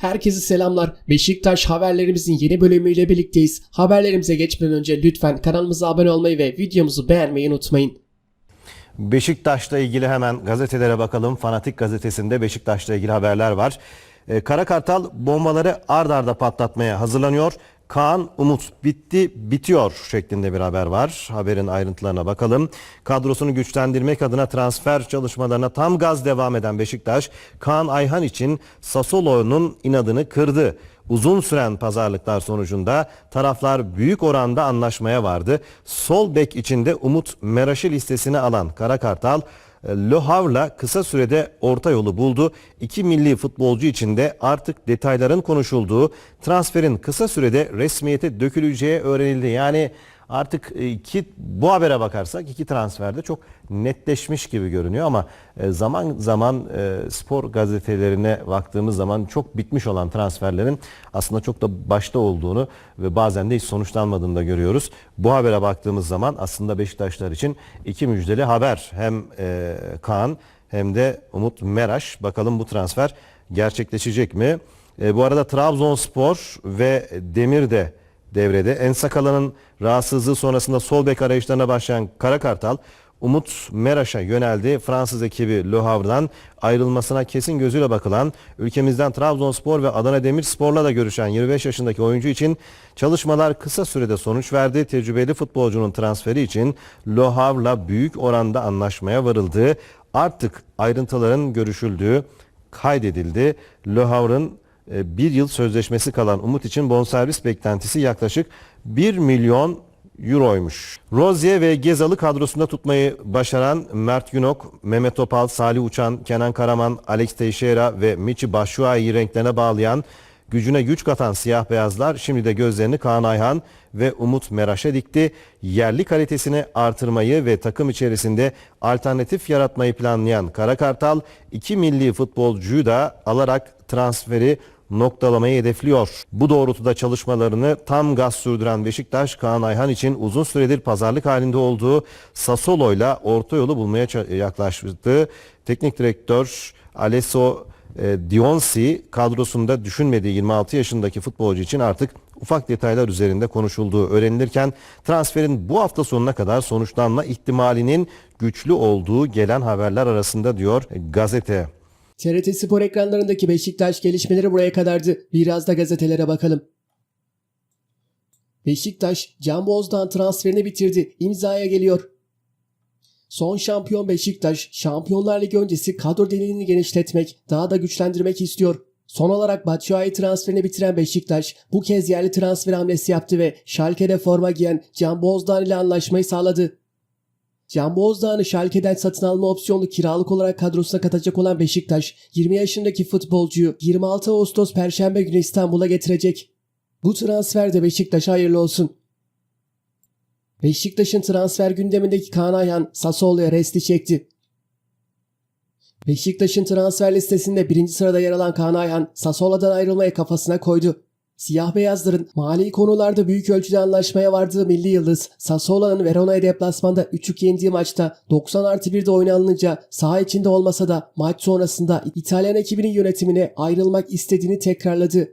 Herkese selamlar. Beşiktaş haberlerimizin yeni bölümüyle birlikteyiz. Haberlerimize geçmeden önce lütfen kanalımıza abone olmayı ve videomuzu beğenmeyi unutmayın. Beşiktaş'la ilgili hemen gazetelere bakalım. Fanatik gazetesinde Beşiktaş'la ilgili haberler var. Ee, Kara Kartal bombaları ard arda patlatmaya hazırlanıyor. Kaan Umut bitti bitiyor şeklinde bir haber var. Haberin ayrıntılarına bakalım. Kadrosunu güçlendirmek adına transfer çalışmalarına tam gaz devam eden Beşiktaş, Kaan Ayhan için Sassuolo'nun inadını kırdı. Uzun süren pazarlıklar sonucunda taraflar büyük oranda anlaşmaya vardı. Sol bek içinde Umut Meraş'ı listesine alan Kara Kartal, Le Havre'la kısa sürede orta yolu buldu. İki milli futbolcu için de artık detayların konuşulduğu, transferin kısa sürede resmiyete döküleceği öğrenildi. Yani artık iki bu habere bakarsak iki transferde çok netleşmiş gibi görünüyor ama e, zaman zaman e, spor gazetelerine baktığımız zaman çok bitmiş olan transferlerin aslında çok da başta olduğunu ve bazen de hiç sonuçlanmadığını da görüyoruz. Bu habere baktığımız zaman aslında Beşiktaşlar için iki müjdeli haber. Hem e, Kaan hem de Umut Meraş. Bakalım bu transfer gerçekleşecek mi? E, bu arada Trabzonspor ve Demir de devrede. Ensakala'nın rahatsızlığı sonrasında sol bek arayışlarına başlayan Kara Kartal Umut Meraş'a yöneldi. Fransız ekibi Le Havre'dan ayrılmasına kesin gözüyle bakılan ülkemizden Trabzonspor ve Adana Demirspor'la da görüşen 25 yaşındaki oyuncu için çalışmalar kısa sürede sonuç verdi. Tecrübeli futbolcunun transferi için Le Havre'la büyük oranda anlaşmaya varıldı. Artık ayrıntıların görüşüldüğü kaydedildi. Le Havre'ın bir yıl sözleşmesi kalan Umut için bonservis beklentisi yaklaşık 1 milyon euroymuş. Rozier ve Gezal'ı kadrosunda tutmayı başaran Mert Günok, Mehmet Topal, Salih Uçan, Kenan Karaman, Alex Teixeira ve Michi Batshuayi'yi renklerine bağlayan Gücüne güç katan siyah beyazlar şimdi de gözlerini Kaan Ayhan ve Umut Meraş'a dikti. Yerli kalitesini artırmayı ve takım içerisinde alternatif yaratmayı planlayan Kara Kartal iki milli futbolcuyu da alarak transferi noktalamayı hedefliyor. Bu doğrultuda çalışmalarını tam gaz sürdüren Beşiktaş Kaan Ayhan için uzun süredir pazarlık halinde olduğu Sassuolo'yla orta yolu bulmaya yaklaştı. Teknik direktör Alessio e, Dionsi kadrosunda düşünmediği 26 yaşındaki futbolcu için artık ufak detaylar üzerinde konuşulduğu öğrenilirken transferin bu hafta sonuna kadar sonuçlanma ihtimalinin güçlü olduğu gelen haberler arasında diyor gazete. TRT Spor ekranlarındaki Beşiktaş gelişmeleri buraya kadardı. Biraz da gazetelere bakalım. Beşiktaş, Can Bozdan transferini bitirdi. İmzaya geliyor. Son şampiyon Beşiktaş, Şampiyonlar Ligi öncesi kadro deliğini genişletmek, daha da güçlendirmek istiyor. Son olarak Batshuayi transferini bitiren Beşiktaş bu kez yerli transfer hamlesi yaptı ve Schalke'de forma giyen Can Bozdan ile anlaşmayı sağladı. Can Bozdağ'ını Schalke'den satın alma opsiyonlu kiralık olarak kadrosuna katacak olan Beşiktaş, 20 yaşındaki futbolcuyu 26 Ağustos Perşembe günü İstanbul'a getirecek. Bu transfer de Beşiktaş'a hayırlı olsun. Beşiktaş'ın transfer gündemindeki Kaan Ayhan Sassuolo'ya resti çekti. Beşiktaş'ın transfer listesinde birinci sırada yer alan Kaan Ayhan Sassuolo'dan ayrılmaya kafasına koydu. Siyah beyazların mali konularda büyük ölçüde anlaşmaya vardığı milli yıldız Sassuolo'nun Verona'ya deplasmanda 3-3 yendiği maçta 90 artı 1'de oynanınca saha içinde olmasa da maç sonrasında İtalyan ekibinin yönetimine ayrılmak istediğini tekrarladı.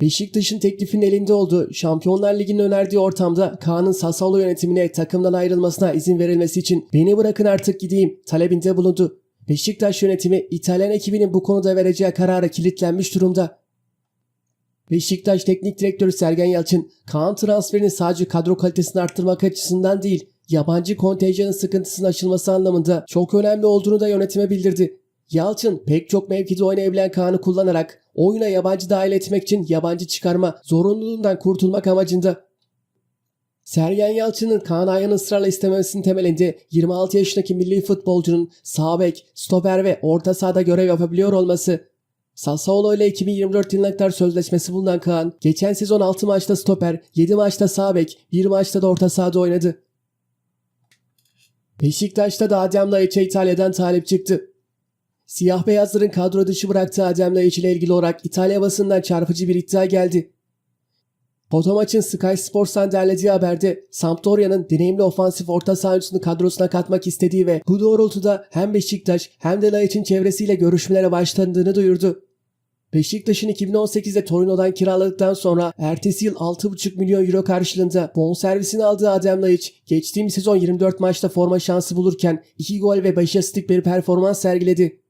Beşiktaş'ın teklifinin elinde olduğu Şampiyonlar Ligi'nin önerdiği ortamda Kaan'ın Sassuolo yönetimine takımdan ayrılmasına izin verilmesi için beni bırakın artık gideyim talebinde bulundu. Beşiktaş yönetimi İtalyan ekibinin bu konuda vereceği karara kilitlenmiş durumda. Beşiktaş Teknik Direktörü Sergen Yalçın, Kaan transferinin sadece kadro kalitesini arttırmak açısından değil, yabancı kontenjanın sıkıntısının aşılması anlamında çok önemli olduğunu da yönetime bildirdi. Yalçın pek çok mevkide oynayabilen Kaan'ı kullanarak oyuna yabancı dahil etmek için yabancı çıkarma zorunluluğundan kurtulmak amacında. Sergen Yalçın'ın Kaan Ayhan'ın ısrarla istememesinin temelinde 26 yaşındaki milli futbolcunun sağ bek, stoper ve orta sahada görev yapabiliyor olması. Sassuolo ile 2024 yılına kadar sözleşmesi bulunan Kaan, geçen sezon 6 maçta stoper, 7 maçta sağ bek, 1 maçta da orta sahada oynadı. Beşiktaş'ta da Adem Laiç'e İtalya'dan talip çıktı. Siyah beyazların kadro dışı bıraktığı Adem Laiç ile ilgili olarak İtalya basından çarpıcı bir iddia geldi. Foto maçın Sky Sports'tan derlediği haberde Sampdoria'nın deneyimli ofansif orta saha kadrosuna katmak istediği ve bu doğrultuda hem Beşiktaş hem de Laiç'in çevresiyle görüşmelere başlandığını duyurdu. Beşiktaş'ın 2018'de Torino'dan kiraladıktan sonra ertesi yıl 6,5 milyon euro karşılığında bonservisini aldığı Adem Laiç geçtiğimiz sezon 24 maçta forma şansı bulurken 2 gol ve 5 asistlik bir performans sergiledi.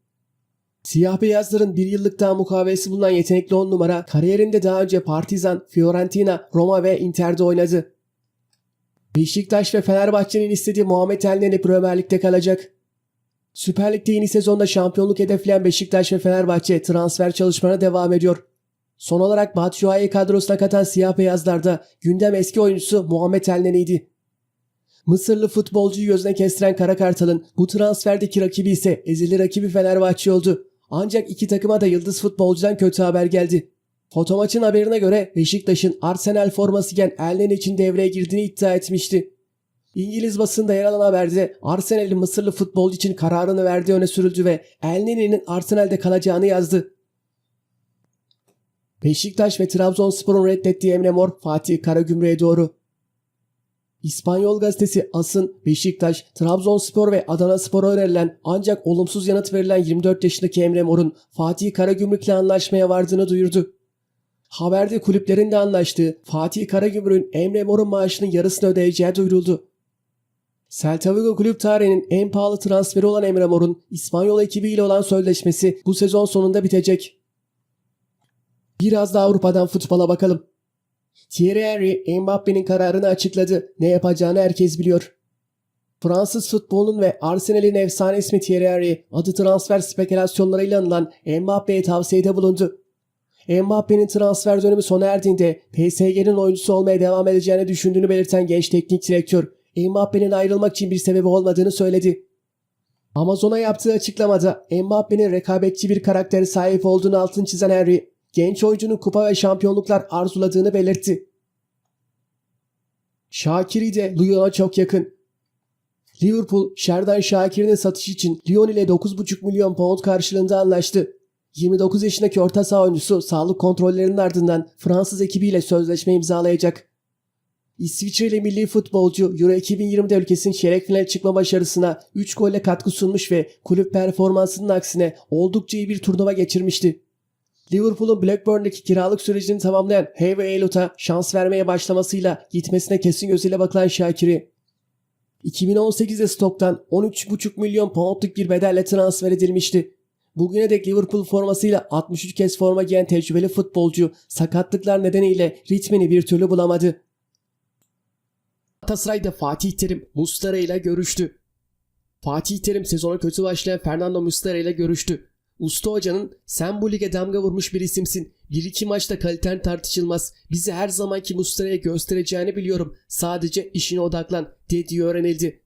Siyah beyazların bir yıllık daha mukavelesi bulunan yetenekli 10 numara kariyerinde daha önce Partizan, Fiorentina, Roma ve Inter'de oynadı. Beşiktaş ve Fenerbahçe'nin istediği Muhammed Elneny Premier Lig'de kalacak. Süper Lig'de yeni sezonda şampiyonluk hedefleyen Beşiktaş ve Fenerbahçe transfer çalışmalarına devam ediyor. Son olarak Batshuayi kadrosuna katan siyah beyazlarda gündem eski oyuncusu Muhammed Elneny'ydi. Mısırlı futbolcuyu gözüne kestiren Kara Kartal'ın bu transferdeki rakibi ise ezeli rakibi Fenerbahçe oldu. Ancak iki takıma da yıldız futbolcudan kötü haber geldi. Fotomaçın haberine göre Beşiktaş'ın Arsenal forması giyen Elneny için devreye girdiğini iddia etmişti. İngiliz basında yer alan haberde Arsenal'in Mısırlı futbolcu için kararını verdiği öne sürüldü ve Elneny'nin Arsenal'de kalacağını yazdı. Beşiktaş ve Trabzonspor'un reddettiği Emre Mor Fatih Karagümrük'e doğru. İspanyol gazetesi As'ın Beşiktaş, Trabzonspor ve Adanaspor'a önerilen ancak olumsuz yanıt verilen 24 yaşındaki Emre Mor'un Fatih Karagümrük'le anlaşmaya vardığını duyurdu. Haberde kulüplerin de anlaştığı Fatih Karagümrük'ün Emre Mor'un maaşının yarısını ödeyeceği duyuruldu. Celta Vigo kulüp tarihinin en pahalı transferi olan Emre Mor'un İspanyol ekibiyle olan sözleşmesi bu sezon sonunda bitecek. Biraz da Avrupa'dan futbola bakalım. Thierry Henry Mbappe'nin kararını açıkladı. Ne yapacağını herkes biliyor. Fransız futbolunun ve Arsenal'in efsane ismi Thierry Henry adı transfer spekülasyonlarıyla anılan Mbappe'ye tavsiyede bulundu. Mbappe'nin transfer dönemi sona erdiğinde PSG'nin oyuncusu olmaya devam edeceğini düşündüğünü belirten genç teknik direktör Mbappe'nin ayrılmak için bir sebebi olmadığını söyledi. Amazon'a yaptığı açıklamada Mbappe'nin rekabetçi bir karaktere sahip olduğunu altın çizen Henry, genç oyuncunun kupa ve şampiyonluklar arzuladığını belirtti. Şakiri de Lyon'a çok yakın. Liverpool, Şerdan Şakir'in satışı için Lyon ile 9,5 milyon pound karşılığında anlaştı. 29 yaşındaki orta saha oyuncusu sağlık kontrollerinin ardından Fransız ekibiyle sözleşme imzalayacak. İsviçreli milli futbolcu Euro 2020'de ülkesinin çeyrek finale çıkma başarısına 3 golle katkı sunmuş ve kulüp performansının aksine oldukça iyi bir turnuva geçirmişti. Liverpool'un Blackburn'daki kiralık sürecini tamamlayan Harvey Elliot'a şans vermeye başlamasıyla gitmesine kesin gözüyle bakılan Şakir'i 2018'de Stock'tan 13,5 milyon poundluk bir bedelle transfer edilmişti. Bugüne dek Liverpool formasıyla 63 kez forma giyen tecrübeli futbolcu sakatlıklar nedeniyle ritmini bir türlü bulamadı. Galatasaray'da Fatih Terim Mustara ile görüştü. Fatih Terim sezona kötü başlayan Fernando Mustara ile görüştü. Usta hocanın sen bu lige damga vurmuş bir isimsin. Bir iki maçta kaliten tartışılmaz. Bizi her zamanki Mustara'ya göstereceğini biliyorum. Sadece işine odaklan dediği öğrenildi.